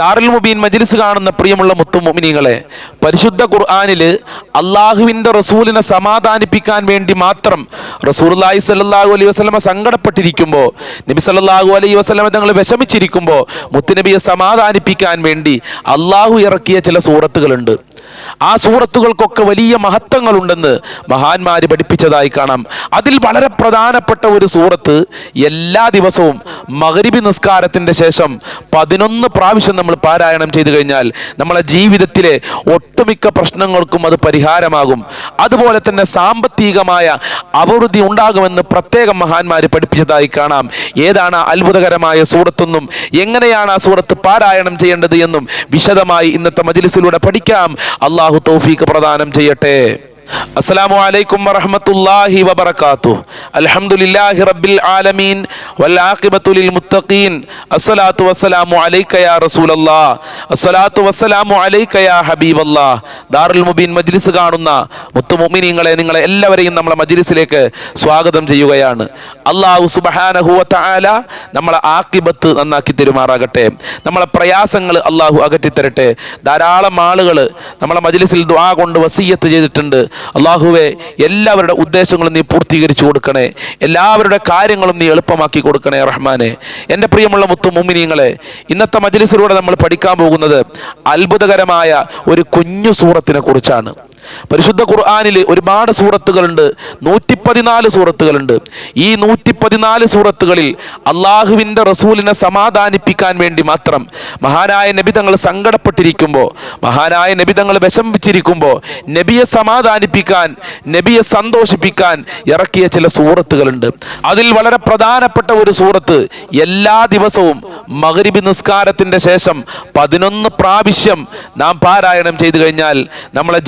ദാറുൽ മുബീൻ മജ്ലിസ് കാണുന്ന പ്രിയമുള്ള മുത്തുമുമിനിങ്ങളെ പരിശുദ്ധ ഖുർആാനിൽ അള്ളാഹുവിന്റെ റസൂലിനെ സമാധാനിപ്പിക്കാൻ വേണ്ടി മാത്രം റസൂലുള്ളാഹി സല്ലാഹു അലൈഹി വസ്ലമ സങ്കടപ്പെട്ടിരിക്കുമ്പോൾ നബി സല്ലാഹു അലൈഹി വസ്ലമ തങ്ങൾ വിഷമിച്ചിരിക്കുമ്പോൾ മുത്തുനബിയെ സമാധാനിപ്പിക്കാൻ വേണ്ടി അള്ളാഹു ഇറക്കിയ ചില സൂറത്തുകളുണ്ട്. ആ സൂറത്തുകൾക്കൊക്കെ വലിയ മഹത്വങ്ങളുണ്ടെന്ന് മഹാന്മാര് പഠിപ്പിച്ചതായി കാണാം. അതിൽ വളരെ പ്രധാനപ്പെട്ട ഒരു സൂറത്ത് എല്ലാ ദിവസവും മകരിബി നിസ്കാരത്തിന്റെ ശേഷം പതിനൊന്ന് പ്രാവശ്യം നമ്മൾ പാരായണം ചെയ്തു കഴിഞ്ഞാൽ നമ്മളെ ജീവിതത്തിലെ ഒട്ടുമിക്ക പ്രശ്നങ്ങൾക്കും അത് പരിഹാരമാകും. അതുപോലെ തന്നെ സാമ്പത്തികമായ അഭിവൃദ്ധി ഉണ്ടാകുമെന്ന് പ്രത്യേകം മഹാന്മാർ പഠിപ്പിച്ചതായി കാണാം. ഏതാണ് അത്ഭുതകരമായ സൂറത്തെന്നും എങ്ങനെയാണ് ആ സൂറത്ത് പാരായണം ചെയ്യേണ്ടത് എന്നും വിശദമായി ഇന്നത്തെ മജിലിസിലൂടെ പഠിക്കാം. അള്ളാഹു തൗഫീഖ് പ്രദാനം ചെയ്യട്ടെ. അസ്സലാമു അലൈക്കും വറഹ്മത്തുള്ളാഹി വബറകാതുഹു. അൽഹംദുലില്ലാഹി റബ്ബിൽ ആലമീൻ വൽ ആഖിബത്തു ലിൽ മുത്തഖീൻ. അസ്സലാത്തു വസ്സലാമു അലൈക യാ റസൂലല്ലാഹ് അസ്സലാത്തു വസ്സലാമു അലൈക യാ ഹബീബല്ലാഹ് ദാറുൽ മുബീൻ മജ്ലിസ് കാണുന്ന മുത്തു നിങ്ങളെ എല്ലാവരെയും നമ്മളെ മജ്ലിസിലേക്ക് സ്വാഗതം ചെയ്യുകയാണ്. അള്ളാഹു സുബ്ഹാനഹു വ നമ്മളെ ആഖിബത്ത് നന്നാക്കി തരുമാറാകട്ടെ. നമ്മളെ പ്രയാസങ്ങൾ അള്ളാഹു അകറ്റി തരട്ടെ ധാരാളം ആളുകൾ നമ്മളെ മജ്ലിസിൽ ദുആ കൊണ്ട് വസീയത്ത് ചെയ്തിട്ടുണ്ട്. അള്ളാഹുവെ എല്ലാവരുടെ ഉദ്ദേശങ്ങളും നീ പൂർത്തീകരിച്ചു കൊടുക്കണേ. എല്ലാവരുടെ കാര്യങ്ങളും നീ എളുപ്പമാക്കി കൊടുക്കണേ റഹ്മാനെ. എന്റെ പ്രിയമുള്ള മുത്തു മുമ്മിനിങ്ങളെ ഇന്നത്തെ മജ്ലിസിലൂടെ നമ്മൾ പഠിക്കാൻ പോകുന്നത് അത്ഭുതകരമായ ഒരു കുഞ്ഞു സൂറത്തിനെ കുറിച്ചാണ്. പരിശുദ്ധ ഖുർആാനിൽ ഒരുപാട് സൂറത്തുകളുണ്ട്. നൂറ്റി പതിനാല് സൂറത്തുകളുണ്ട്. ഈ നൂറ്റി പതിനാല് സൂറത്തുകളിൽ അള്ളാഹുവിന്റെ റസൂലിനെ സമാധാനിപ്പിക്കാൻ വേണ്ടി മാത്രം മഹാനായ നബി തങ്ങൾ സങ്കടപ്പെട്ടിരിക്കുമ്പോൾ മഹാനായ നബി തങ്ങൾ വിഷമിച്ചിരിക്കുമ്പോൾ നബിയെ സമാധാനിപ്പിക്കാൻ നബിയെ സന്തോഷിപ്പിക്കാൻ ഇറക്കിയ ചില സൂറത്തുകളുണ്ട്. അതിൽ വളരെ പ്രധാനപ്പെട്ട ഒരു സൂറത്ത് എല്ലാ ദിവസവും മകരിബി നിസ്കാരത്തിന്റെ ശേഷം പതിനൊന്ന് പ്രാവശ്യം നാം പാരായണം ചെയ്തു കഴിഞ്ഞാൽ നമ്മളെ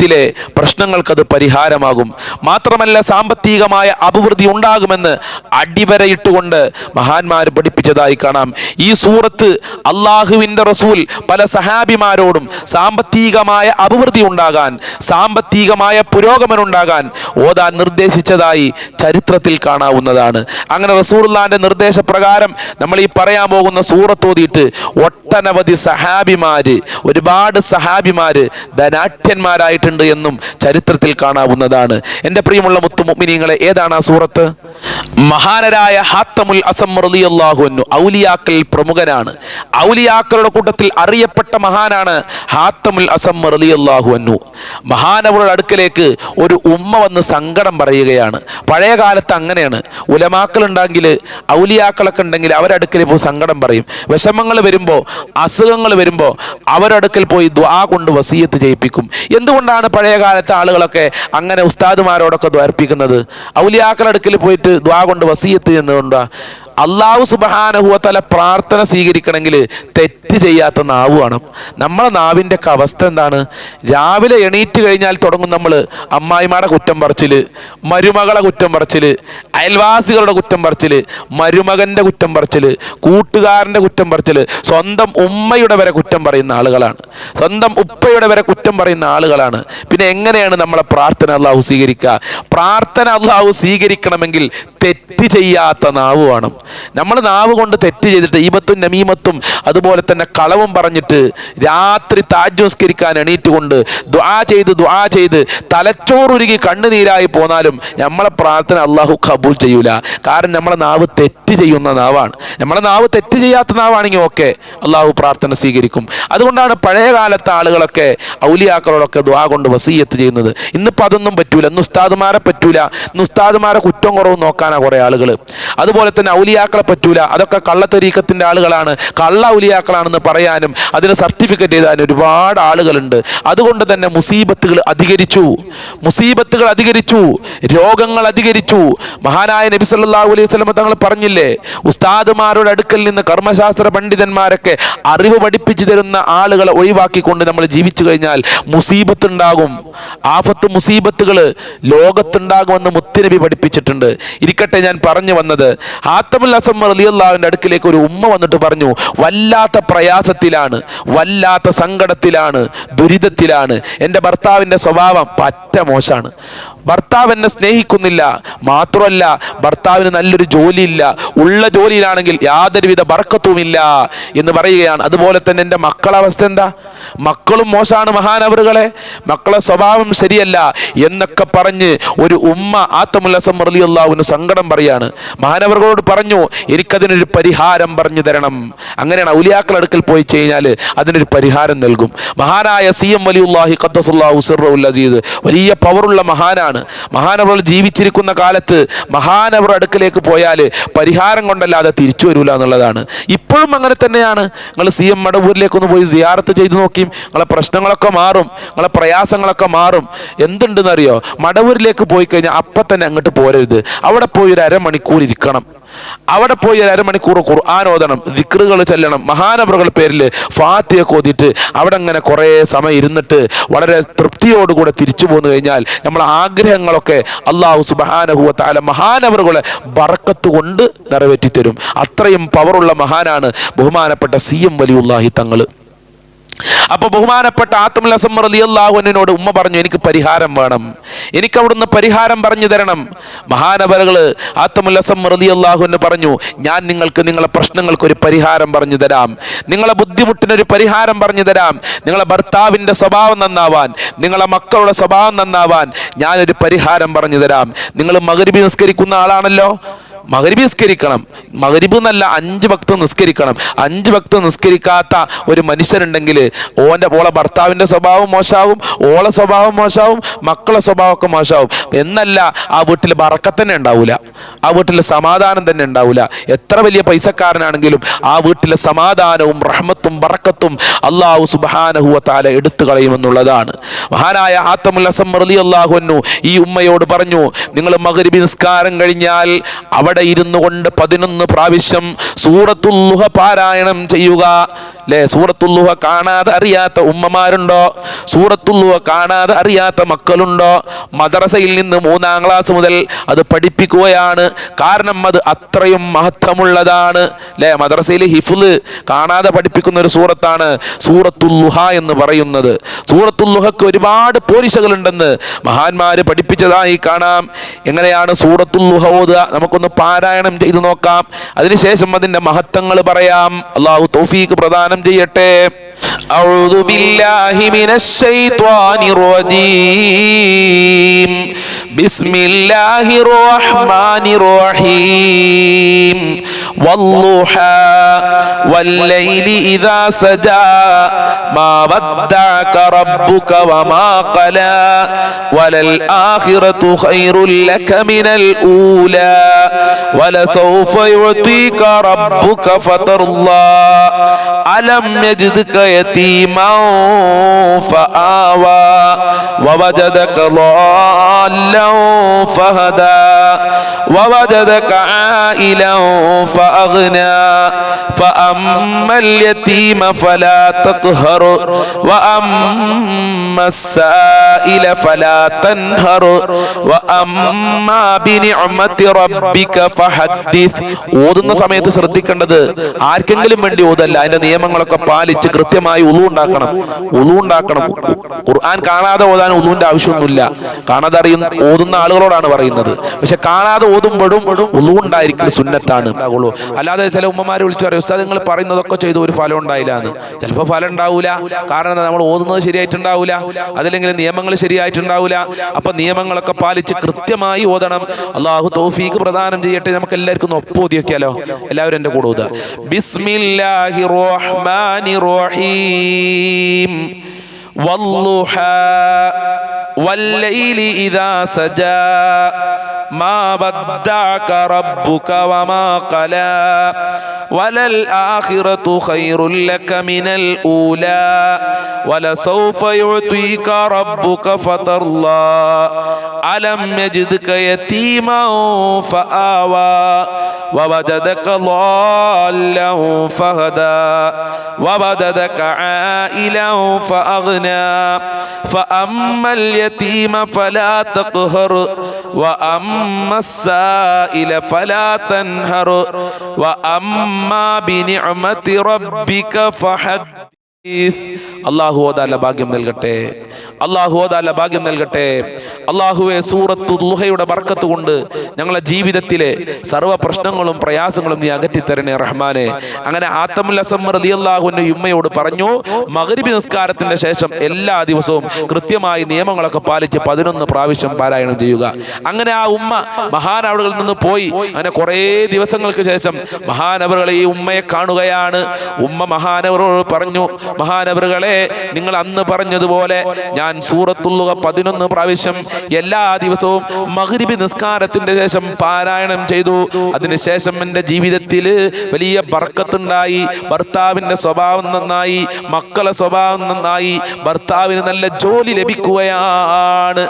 ജീവിതത്തിലെ പ്രശ്നങ്ങൾക്കത് പരിഹാരമാകും. മാത്രമല്ല സാമ്പത്തികമായ അഭിവൃദ്ധി ഉണ്ടാകുമെന്ന് അടിവരയിട്ടുകൊണ്ട് മഹാന്മാർ പഠിപ്പിച്ചതായി കാണാം. ഈ സൂറത്ത് അള്ളാഹുവിന്റെ റസൂൽ പല സഹാബിമാരോടും സാമ്പത്തികമായ അഭിവൃദ്ധി ഉണ്ടാകാൻ സാമ്പത്തികമായ പുരോഗമനം ഉണ്ടാകാൻ ഓതാൻ നിർദ്ദേശിച്ചതായി ചരിത്രത്തിൽ കാണാവുന്നതാണ്. അങ്ങനെ റസൂർലാന്റെ നിർദ്ദേശപ്രകാരം നമ്മൾ ഈ പറയാൻ പോകുന്ന സൂറത്തോതിയിട്ട് ഒട്ടനവധി സഹാബിമാര് ഒരുപാട് സഹാബിമാര് ധനാഠ്യന്മാരായിട്ടുണ്ട് എന്നും ചരിത്രത്തിൽ കാണാവുന്നതാണ്. എന്റെ പ്രിയമുള്ള മുത്തു മുഅ്മിനീങ്ങളെ ഏതാണ് ആ സൂറത്ത്? മഹാനരായ ഹാത്തമുൽ അസം റളിയല്ലാഹു അൻഹു ഔലിയാക്കൾ പ്രമുഖനാണ്. ഔലിയാക്കളുടെ കൂട്ടത്തിൽ അറിയപ്പെട്ട മഹാനാണ് ഹാത്തമുൽ അസം റളിയല്ലാഹു അൻഹു. മഹാനവരുടെ അടുക്കലേക്ക് ഒരു ഉമ്മ വന്ന് സങ്കടം പറയുകയാണ്. പഴയ കാലത്ത് അങ്ങനെയാണ്. ഉലമാക്കൾ ഉണ്ടെങ്കിൽ ഔലിയാക്കളൊക്കെ ഉണ്ടെങ്കിൽ അവരടുക്കൽ പോയി സങ്കടം പറയും. വിഷമങ്ങൾ വരുമ്പോൾ അസുഖങ്ങൾ വരുമ്പോൾ അവരടുക്കൽ പോയി ദ്വാ കൊണ്ട് വസീയത്ത് ചെയ്യിപ്പിക്കും. എന്തുകൊണ്ടാണ് പഴയ കാലത്തെ ആളുകളൊക്കെ അങ്ങനെ ഉസ്താദുമാരോടൊക്കെ ദ്വാർപ്പിക്കുന്നത് ഔലിയാക്കളടുക്കൽ പോയിട്ട് ദ്വാ കൊണ്ട് വസീയത്ത് ചെയ്യുന്നതുകൊണ്ടാ അള്ളാഹു സുബഹാനഹുവത്തല പ്രാർത്ഥന സ്വീകരിക്കണമെങ്കിൽ തെറ്റ് ചെയ്യാത്ത നാവ് വേണം. നമ്മളെ നാവിന്റെ ഒക്കെ അവസ്ഥ എന്താണ്? രാവിലെ എണീറ്റ് കഴിഞ്ഞാൽ തുടങ്ങും നമ്മൾ അമ്മായിമാടെ കുറ്റം പറച്ചിൽ മരുമകളെ കുറ്റം പറച്ചിൽ അയൽവാസികളുടെ കുറ്റം പറച്ചിൽ മരുമകന്റെ കുറ്റം പറച്ചിൽ കൂട്ടുകാരന്റെ കുറ്റം പറച്ചിൽ സ്വന്തം ഉമ്മയുടെ വരെ കുറ്റം പറയുന്ന ആളുകളാണ്. സ്വന്തം ഉപ്പയുടെ വരെ കുറ്റം പറയുന്ന ആളുകളാണ്. പിന്നെ എങ്ങനെയാണ് നമ്മളെ പ്രാർത്ഥന അള്ളാഹു സ്വീകരിക്കുക? പ്രാർത്ഥന അള്ളാഹു സ്വീകരിക്കണമെങ്കിൽ തെറ്റ് ചെയ്യാത്ത നാവ് വേണം. നമ്മൾ നാവ് കൊണ്ട് തെറ്റ് ചെയ്തിട്ട് ഈബത്തും നമീമത്തും അതുപോലെ തന്നെ കളവും പറഞ്ഞിട്ട് രാത്രി താജ്വസ്കരിക്കാൻ എണീറ്റുകൊണ്ട് ദ്വാ ചെയ്ത് ദ്വാ ചെയ്ത് തലച്ചോറുരുകി കണ്ണുനീരായി പോന്നാലും നമ്മളെ പ്രാർത്ഥന അള്ളാഹു കബൂൽ ചെയ്യൂല. കാരണം നമ്മളെ നാവ് തെറ്റ് ചെയ്യുന്ന നാവാണ്. നമ്മളെ നാവ് തെറ്റ് ചെയ്യാത്ത നാവാണെങ്കിൽ ഓക്കെ അള്ളാഹു പ്രാർത്ഥന സ്വീകരിക്കും. അതുകൊണ്ടാണ് പഴയ കാലത്തെ ആളുകളൊക്കെ ഔലിയാക്കളോടൊക്കെ ദ്വാ കൊണ്ട് വസീയത്ത് ചെയ്യുന്നത്. ഇന്നിപ്പോൾ അതൊന്നും പറ്റൂല. ഇന്ന് ഉസ്താദുമാരെ പറ്റൂല. ഇന്ന് ഉസ്താദുമാരെ കുറ്റം കുറവ് നോക്കാനാണ് കുറേ ആളുകൾ അതുപോലെ തന്നെ ഔലിയാക്കളെ പറ്റൂല. അതൊക്കെ കള്ളത്തരീക്കത്തിന്റെ ആളുകളാണ്. കള്ള ഉലിയാക്കളാണെന്ന് പറയാനും അതിന് സർട്ടിഫിക്കറ്റ് എഴുതാനും ഒരുപാട് ആളുകളുണ്ട്. അതുകൊണ്ട് തന്നെ മുസീബത്തുകൾ അധികരിച്ചു. മുസീബത്തുകൾ അധികരിച്ചു. രോഗങ്ങൾ അധികരിച്ചു. മഹാനായ നബി സല്ലല്ലാഹു അലൈഹി വസല്ലം തങ്ങൾ പറഞ്ഞില്ലേ ഉസ്താദുമാരുടെ അടുക്കൽ നിന്ന് കർമ്മശാസ്ത്ര പണ്ഡിതന്മാരൊക്കെ അറിവ് പഠിപ്പിച്ചു തരുന്ന ആളുകളെ ഒഴിവാക്കിക്കൊണ്ട് നമ്മൾ ജീവിച്ചു കഴിഞ്ഞാൽ മുസീബത്ത് ഉണ്ടാകും ആഫത്ത് മുസീബത്തുകൾ ലോകത്തുണ്ടാകുമെന്ന് മുത്തുനബി പഠിപ്പിച്ചിട്ടുണ്ട്. ഇരിക്കട്ടെ ഞാൻ പറഞ്ഞു വന്നത് ഹാത്തമുൽ അസം റളിയല്ലാഹുവിന്റെ അടുക്കിലേക്ക് ഒരു ഉമ്മ വന്നിട്ട് പറഞ്ഞു വല്ലാത്ത പ്രയാസത്തിലാണ് വല്ലാത്ത സങ്കടത്തിലാണ് ദുരിതത്തിലാണ്. എന്റെ ഭർത്താവിന്റെ സ്വഭാവം പറ്റ മോശമാണ് ഭർത്താവ് എന്നെ സ്നേഹിക്കുന്നില്ല. മാത്രമല്ല ഭർത്താവിന് നല്ലൊരു ജോലിയില്ല. ഉള്ള ജോലിയിലാണെങ്കിൽ യാതൊരുവിധ ബർക്കത്തുമില്ല എന്ന് പറയുകയാണ്. അതുപോലെ തന്നെ എന്റെ മക്കളവസ്ഥ എന്താ? മക്കളും മോശമാണ് മഹാനവറുകളെ. മക്കളെ സ്വഭാവം ശരിയല്ല എന്നൊക്കെ പറഞ്ഞ് ഒരു ഉമ്മ ആത്തമുല്ലസം റലിയുള്ളാവിന് സങ്കടം പറയാണ്. മഹാനവറുകളോട് പറഞ്ഞു എനിക്കതിനൊരു പരിഹാരം പറഞ്ഞു തരണം. അങ്ങനെയാണ് ഔലിയാക്കൾ അടുക്കൽ പോയി കഴിഞ്ഞാൽ അതിനൊരു പരിഹാരം നൽകും. മഹാനായ സി എം വലിയുല്ലാഹി ഖദ്ദസുല്ലാഹു സിറുൽ അസീദ് വലിയ പവറുള്ള മഹാനാണ്. മഹാനവർ ജീവിച്ചിരിക്കുന്ന കാലത്ത് മഹാനവർ അടുക്കലേക്ക് പോയാൽ പരിഹാരം കൊണ്ടല്ലാതെ തിരിച്ചു വരില്ല എന്നുള്ളതാണ്. ഇപ്പോഴും അങ്ങനെ തന്നെയാണ്. നിങ്ങൾ സി എം മടവൂരിലേക്കൊന്ന് പോയി സിയാറത്ത് ചെയ്തു നോക്കി നിങ്ങളെ പ്രശ്നങ്ങളൊക്കെ മാറും. നിങ്ങളെ പ്രയാസങ്ങളൊക്കെ മാറും. എന്തുണ്ടെന്നറിയോ? മടവൂരിലേക്ക് പോയി കഴിഞ്ഞാൽ അപ്പം തന്നെ അങ്ങോട്ട് പോരരുത്. അവിടെ പോയി ഒരു അരമണിക്കൂർ ഇരിക്കണം. അവിടെ പോയി ഒരു അരമണിക്കൂർ ഖുർആൻ ഓതണം ദിക്റുകൾ ചെല്ലണം. മഹാനവറുകൾ പേരിൽ ഫാത്തിയൊക്കെ ഓതിയിട്ട് അവിടെ അങ്ങനെ കുറേ സമയം ഇരുന്നിട്ട് വളരെ തൃപ്തിയോടുകൂടെ തിരിച്ചു പോന്നു കഴിഞ്ഞാൽ നമ്മളെ ആഗ്രഹങ്ങളൊക്കെ അള്ളാഹു സുബാനഹുവത്താല മഹാനവറുകളെ ബറക്കത്ത് കൊണ്ട് നിറവേറ്റി തരും അത്രയും പവറുള്ള മഹാനാണ് ബഹുമാനപ്പെട്ട സി എം വലിയുല്ലാഹി തങ്ങൾ അപ്പൊ ബഹുമാനപ്പെട്ട ആത്തമുൽ അസമ്മർ അലി അള്ളാഹുവിനോട് ഉമ്മ പറഞ്ഞു എനിക്ക് പരിഹാരം വേണം. എനിക്ക് അവിടുന്ന് പരിഹാരം പറഞ്ഞു തരണം. മഹാനവരകൾ ആത്തമുൽ അസമ്മർ അലി അള്ളാഹുവിന് പറഞ്ഞു ഞാൻ നിങ്ങൾക്ക് നിങ്ങളെ പ്രശ്നങ്ങൾക്ക് ഒരു പരിഹാരം പറഞ്ഞു തരാം. നിങ്ങളെ ബുദ്ധിമുട്ടിനൊരു പരിഹാരം പറഞ്ഞു തരാം. നിങ്ങളെ ഭർത്താവിന്റെ സ്വഭാവം നന്നാവാൻ നിങ്ങളെ മക്കളുടെ സ്വഭാവം നന്നാവാൻ ഞാനൊരു പരിഹാരം പറഞ്ഞു തരാം. നിങ്ങൾ മകരിബി നിസ്കരിക്കുന്ന ആളാണല്ലോ? മകരിബ് നിസ്കരിക്കണം. മകരിബ് എന്നല്ല അഞ്ച് ഭക്തം നിസ്കരിക്കണം. അഞ്ച് ഭക്തം നിസ്കരിക്കാത്ത ഒരു മനുഷ്യനുണ്ടെങ്കിൽ ഓന്റെ ഓളെ ഭർത്താവിന്റെ സ്വഭാവം മോശമാവും ഓളെ സ്വഭാവം മോശമാവും മക്കളെ സ്വഭാവമൊക്കെ മോശമാവും എന്നല്ല ആ വീട്ടിൽ ബറക്കത്തന്നെ ഉണ്ടാവില്ല ആ വീട്ടിൽ സമാധാനം തന്നെ ഉണ്ടാവില്ല എത്ര വലിയ പൈസക്കാരനാണെങ്കിലും ആ വീട്ടിലെ സമാധാനവും റഹ്മത്തും ബറക്കത്തും അള്ളാഹു സുബാനഹുവ താല എടുത്തു കളയുമെന്നുള്ളതാണ് മഹാനായ ആത്തമുൽ അസം റലി അള്ളാഹുന്നു ഈ ഉമ്മയോട് പറഞ്ഞു നിങ്ങൾ മകരിബി നിസ്കാരം കഴിഞ്ഞാൽ അവിടെ ഇരുന്നു കൊണ്ട് പതിനൊന്ന് പ്രാവശ്യം സൂറത്തുല്ലുഹ പാരായണം ചെയ്യുക. അല്ലേ സൂറത്തുല്ലുഹ കാണാതെ അറിയാത്ത ഉമ്മമാരുണ്ടോ? സൂറത്തുല്ലുഹ കാണാതെ അറിയാത്ത മക്കളുണ്ടോ? മദ്രസയിൽ നിന്ന് മൂന്നാം ക്ലാസ് മുതൽ അത് പഠിപ്പിക്കുകയാണ്. കാരണം അത് അത്രയും മഹത്വമുള്ളതാണ്. അല്ലേ മദ്രസയിലെ ഹിഫുൽ കാണാതെ പഠിപ്പിക്കുന്ന ഒരു സൂറത്താണ് സൂറത്തുല്ലുഹ എന്ന് പറയുന്നത്. സൂറത്തുല്ലുഹക്ക് ഒരുപാട് പോരിശകളുണ്ടെന്ന് മഹാന്മാര് പഠിപ്പിച്ചതായി കാണാം. എങ്ങനെയാണ് സൂറത്തുല്ലുഹ ഓതുക? നമുക്കൊന്ന് പാരായണം ചെയ്തു നോക്കാം. അതിനുശേഷം അതിന്റെ മഹത്വങ്ങൾ പറയാം. അള്ളാഹു തൗഫീഖ് പ്രദാനം ചെയ്യട്ടെ أعوذ بالله من الشيطان الرجيم بسم الله الرحمن الرحيم والضحى والليل إذا سجى ما ودعك ربك وما قلى وللآخرة خير لك من الأولى ولسوف يعطيك ربك فترضى ألم يجدك يتيما فآوى ووجدك ضالا فهدى ووجدك عائلا فأغنى فأما اليتيم فلا تقهر وأما السائل فلا تنهر وأما بنعمة ربك فحدث ഓതുന്ന സമയത്ത് ശ്രദ്ധിക്കേണ്ടത് ആർക്കെങ്കിലും വേണ്ടി ഓതല്ല അതിന്റെ നിയമങ്ങളൊക്കെ പാലിച്ച് കൃത്യമായി ഉളു ഉണ്ടാക്കണം ഉളു ഉണ്ടാക്കണം ഖുർആൻ കാണാതെ ഓതാൻ ഉളുവിന്റെ ആവശ്യമൊന്നുമില്ല കാണാതെ അറിയുന്ന ഓതുന്ന ആളുകളോടാണ് പറയുന്നത് പക്ഷെ കാണാതെ ഓതുമ്പോഴും ഉളു ഉണ്ടായിരിക്കൽ സുന്നത്താണ് ഉണ്ടാകുള്ളൂ അല്ലാതെ ചില ഉമ്മമാരെ വിളിച്ചു പറയും ഉസ്താദ് നിങ്ങൾ പറയുന്നതൊക്കെ ചെയ്തു ഒരു ഫലം ഉണ്ടായില്ല എന്ന് ചിലപ്പോൾ ഫലം ഉണ്ടാവില്ല കാരണം എന്താ, നമ്മൾ ഓതുന്നത് ശരിയായിട്ടുണ്ടാവില്ല അതല്ലെങ്കിൽ നിയമങ്ങൾ ശരിയായിട്ടുണ്ടാവില്ല അപ്പൊ നിയമങ്ങളൊക്കെ പാലിച്ച് കൃത്യമായി ഓതണം അള്ളാഹു തൗഫീഖ് പ്രദാനം ചെയ്യട്ടെ നമുക്ക് എല്ലാവർക്കും ഒന്ന് ഒപ്പോതി വെക്കാലോ എല്ലാവരും എൻ്റെ കൂടെ ഓതുക ബിസ്മില്ലാഹി റഹ്മാനി റഹീം والضحى والليل إذا سجى ما ودعك ربك وما قلى وللآخرة خير لك من الأولى ولسوف يعطيك ربك فترضى ألم يجدك يتيما فآوى ووجدك ضالا فهدى ووجدك عائلا فأغنى فأما اليتيم فلا تقهر وأما واما السائل فلا تنهر وأما بنعمة ربك فحدث അള്ളാഹു ഭാഗ്യം നൽകട്ടെ. അള്ളാഹു ഭാഗ്യം നൽകട്ടെ. അള്ളാഹുവെ സൂറത്തു ദുഹയുടെ ബർക്കത്ത് കൊണ്ട് ഞങ്ങളെ ജീവിതത്തിലെ സർവ പ്രശ്നങ്ങളും പ്രയാസങ്ങളും നീ അകറ്റിത്തരണേ റഹ്മാനെ. അങ്ങനെ ആത്തമുല്ലസമ്മർ അലി അള്ളാഹുവിന്റെ ഉമ്മയോട് പറഞ്ഞു മകരിബി നിസ്കാരത്തിന്റെ ശേഷം എല്ലാ ദിവസവും കൃത്യമായി നിയമങ്ങളൊക്കെ പാലിച്ച് പതിനൊന്ന് പ്രാവശ്യം പാരായണം ചെയ്യുക. അങ്ങനെ ആ ഉമ്മ മഹാനവറുകളിൽ നിന്ന് പോയി. അങ്ങനെ കുറേ ദിവസങ്ങൾക്ക് ശേഷം മഹാനവറുകൾ ഈ ഉമ്മയെ കാണുകയാണ്. ഉമ്മ മഹാനവറോട് പറഞ്ഞു മഹാനവറുകളെ നിങ്ങൾ അന്ന് പറഞ്ഞതുപോലെ ഞാൻ സൂറത്തുള്ളുക പതിനൊന്ന് പ്രാവശ്യം എല്ലാ ദിവസവും മഹരിബി നിസ്കാരത്തിന്റെ ശേഷം പാരായണം ചെയ്തു. അതിനുശേഷം എന്റെ ജീവിതത്തിൽ വലിയ ബർക്കത്തുണ്ടായി. ഭർത്താവിന്റെ സ്വഭാവം നന്നായി. മക്കളെ സ്വഭാവം നന്നായി. ഭർത്താവിന് നല്ല ജോലി ലഭിക്കുകയാണ്.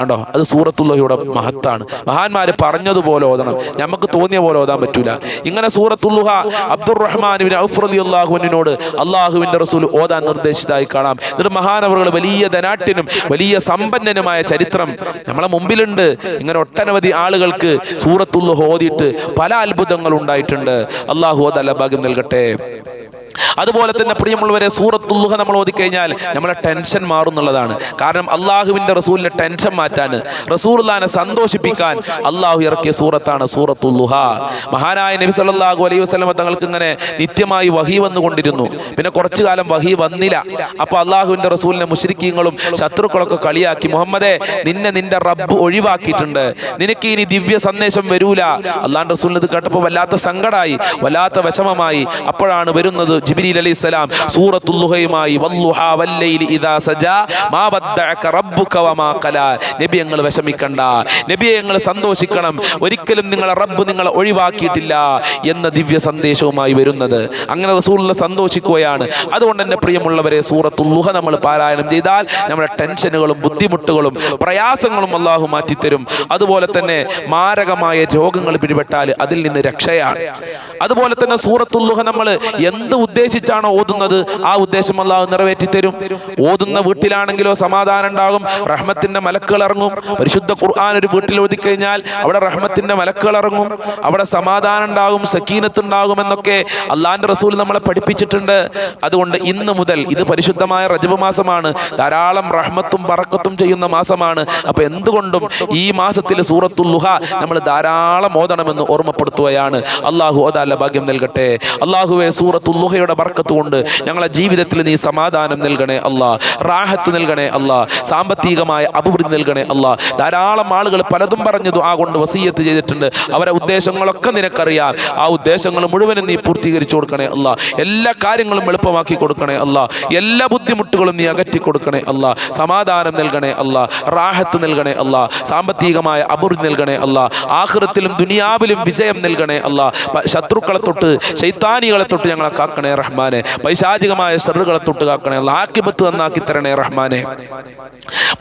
കണ്ടോ? അത് സൂറത്തുള്ളയുടെ മഹത്താണ്. മഹാന്മാര് പറഞ്ഞതുപോലെ ഓതണം. നമുക്ക് തോന്നിയ പോലെ ഓതാൻ പറ്റൂല. ഇങ്ങനെ സൂറത്തുള്ളുഹ അബ്ദുറഹ്മാൻ അള്ളാഹുവിനോട് അള്ളാഹുവിന്റെ റസൂൽ ഓതാൻ നിർദ്ദേശിച്ചതായി കാണാം. എന്നിട്ട് മഹാനവറുകൾ വലിയ ധനാട്ടിനും വലിയ സമ്പന്നനുമായ ചരിത്രം നമ്മളെ മുമ്പിലുണ്ട്. ഇങ്ങനെ ഒട്ടനവധി ആളുകൾക്ക് സൂറത്തുള്ളു ഓതിയിട്ട് പല അത്ഭുതങ്ങൾ ഉണ്ടായിട്ടുണ്ട്. അള്ളാഹു അതല്ല ഭാഗ്യം നൽകട്ടെ. അതുപോലെ തന്നെ പ്രിയമുള്ളവരെ സൂറത്തുല്ലുഹ നമ്മൾ ഓതിക്കഴിഞ്ഞാൽ നമ്മളെ ടെൻഷൻ മാറുന്നുള്ളതാണ്. കാരണം അള്ളാഹുവിന്റെ റസൂലിനെ ടെൻഷൻ മാറ്റാൻ റസൂർലാനെ സന്തോഷിപ്പിക്കാൻ അള്ളാഹു ഇറക്കിയ സൂറത്താണ് സൂറത്തുല്ലുഹ മഹാനായ നബി സല്ലാഹു അലൈഹി വസ്ലമ തങ്ങൾക്ക് ഇങ്ങനെ നിത്യമായി വഹി വന്നുകൊണ്ടിരുന്നു. പിന്നെ കുറച്ചു കാലം വഹി വന്നില്ല. അപ്പോൾ അള്ളാഹുവിന്റെ റസൂലിനെ മുശ്രിക്കീങ്ങളും ശത്രുക്കളൊക്കെ കളിയാക്കി മുഹമ്മദെ നിന്നെ നിന്റെ റബ്ബ് ഒഴിവാക്കിയിട്ടുണ്ട്. നിനക്ക് ഇനി ദിവ്യ സന്ദേശം വരൂല. അള്ളാഹ് റസൂലിന് ഇത് കേട്ടപ്പോൾ വല്ലാത്ത സങ്കടമായി വല്ലാത്ത വിഷമമായി. അപ്പോഴാണ് വരുന്നത് സന്തോഷിക്കണം. ഒരിക്കലും നിങ്ങളെ റബ്ബ് നിങ്ങളെ ഒഴിവാക്കിയിട്ടില്ല എന്ന ദിവ്യ സന്ദേശവുമായി വരുന്നത്. അങ്ങനെ റസൂലുള്ള സന്തോഷിക്കുകയാണ്. അതുകൊണ്ട് തന്നെ പ്രിയമുള്ളവരെ സൂറത്തുല്ലുഹ നമ്മൾ പാരായണം ചെയ്താൽ നമ്മുടെ ടെൻഷനുകളും ബുദ്ധിമുട്ടുകളും പ്രയാസങ്ങളും അള്ളാഹു മാറ്റിത്തരും. അതുപോലെ തന്നെ മാരകമായ രോഗങ്ങൾ പിടിപെട്ടാൽ അതിൽ നിന്ന് രക്ഷയാണ്. അതുപോലെ തന്നെ സൂറത്തുല്ലുഹ നമ്മൾ എന്ത് ഉദ്ദേശിച്ചാണോ ഓതുന്നത്? ആ ഉദ്ദേശം അള്ളാഹു നിറവേറ്റി തരും. ഓതുന്ന വീട്ടിലാണെങ്കിലോ സമാധാനം ഉണ്ടാകും. റഹ്മത്തിന്റെ മലക്കുകൾ ഇറങ്ങും. പരിശുദ്ധ ഖുർആൻ ഒരു വീട്ടിൽ ഓതിക്കഴിഞ്ഞാൽ അവിടെ റഹ്മത്തിന്റെ മലക്കുകൾ ഇറങ്ങും. അവിടെ സമാധാനം ഉണ്ടാകും സക്കീനത്ത് ഉണ്ടാകും എന്നൊക്കെ അള്ളാഹിന്റെ റസൂൽ നമ്മളെ പഠിപ്പിച്ചിട്ടുണ്ട്. അതുകൊണ്ട് ഇന്ന് മുതൽ ഇത് പരിശുദ്ധമായ റജബ് മാസമാണ്. ധാരാളം റഹ്മത്തും പറക്കത്തും ചെയ്യുന്ന മാസമാണ്. അപ്പൊ എന്തുകൊണ്ടും ഈ മാസത്തിൽ സൂറത്തുൽ ലുഹ നമ്മൾ ധാരാളം ഓതണമെന്ന് ഓർമ്മപ്പെടുത്തുകയാണ്. അള്ളാഹു അതല്ല ഭാഗ്യം നൽകട്ടെ. അള്ളാഹുവെ സൂറത്തുൽ ലുഹയുടെ ബർക്കത്ത് കൊണ്ട് ഞങ്ങളെ ജീവിതത്തിൽ നീ സമാധാനം നൽകണേ അല്ല. റാഹത്ത് നൽകണേ അല്ല. സാമ്പത്തികമായ അഭിവൃദ്ധി നൽകണേ അല്ല. ധാരാളം ആളുകൾ പലതും പറഞ്ഞു ആ കൊണ്ട് വസീയത്ത് ചെയ്തിട്ടുണ്ട്. അവരെ ഉദ്ദേശങ്ങളൊക്കെ നിനക്കറിയാം. ആ ഉദ്ദേശങ്ങൾ മുഴുവനും നീ പൂർത്തീകരിച്ചു കൊടുക്കണേ അല്ല. എല്ലാ കാര്യങ്ങളും എളുപ്പമാക്കി കൊടുക്കണേ അല്ല. എല്ലാ ബുദ്ധിമുട്ടുകളും നീ അകറ്റി കൊടുക്കണേ അല്ല. സമാധാനം നൽകണേ അല്ല. റാഹത്ത് നൽകണേ അല്ല. സാമ്പത്തികമായ അഭിവൃദ്ധി നൽകണേ അല്ല. ആഹൃത്തിലും ദുനിയാവിലും വിജയം നൽകണേ അല്ല. ശത്രുക്കളെ തൊട്ട് ശൈത്താനികളെ തൊട്ട് ഞങ്ങളെ കാക്കണേ റഹ്മാനെ പൈശാചികമായ സെറുകളെ തൊട്ട് കാക്കണേ അല്ലാ ആക്കിബത്ത് നന്നാക്കി തരണേ റഹ്മാനെ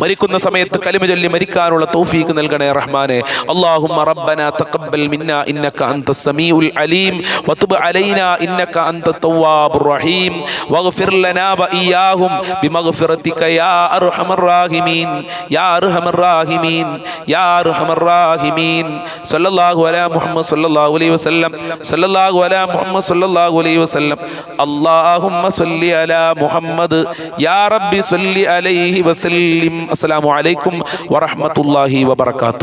മരിക്കുന്ന സമയത്ത് കലിമ ചൊല്ലി മരിക്കാനുള്ള തൗഫീക്ക് നൽകണേ റഹ്മാനെ اللهم ربنا تقبل منا انك انت السميع العليم وتب علينا انك انت التواب الرحيم واغفر لنا واياهم بمغفرتك يا ارحم الراحمين يا ارحم الراحمين يا ارحم الراحمين صلى الله على محمد صلى الله عليه وسلم صلى الله على محمد صلى الله عليه وسلم അള്ളാഹുമ്മ സല്ലി അലാ മുഹമ്മദ്. യാ റബ്ബി സല്ലി അലൈഹി വസല്ലിം. അസ്സലാമു അലൈക്കും വറഹ്മത്തുള്ളാഹി വബറകാതുഹു.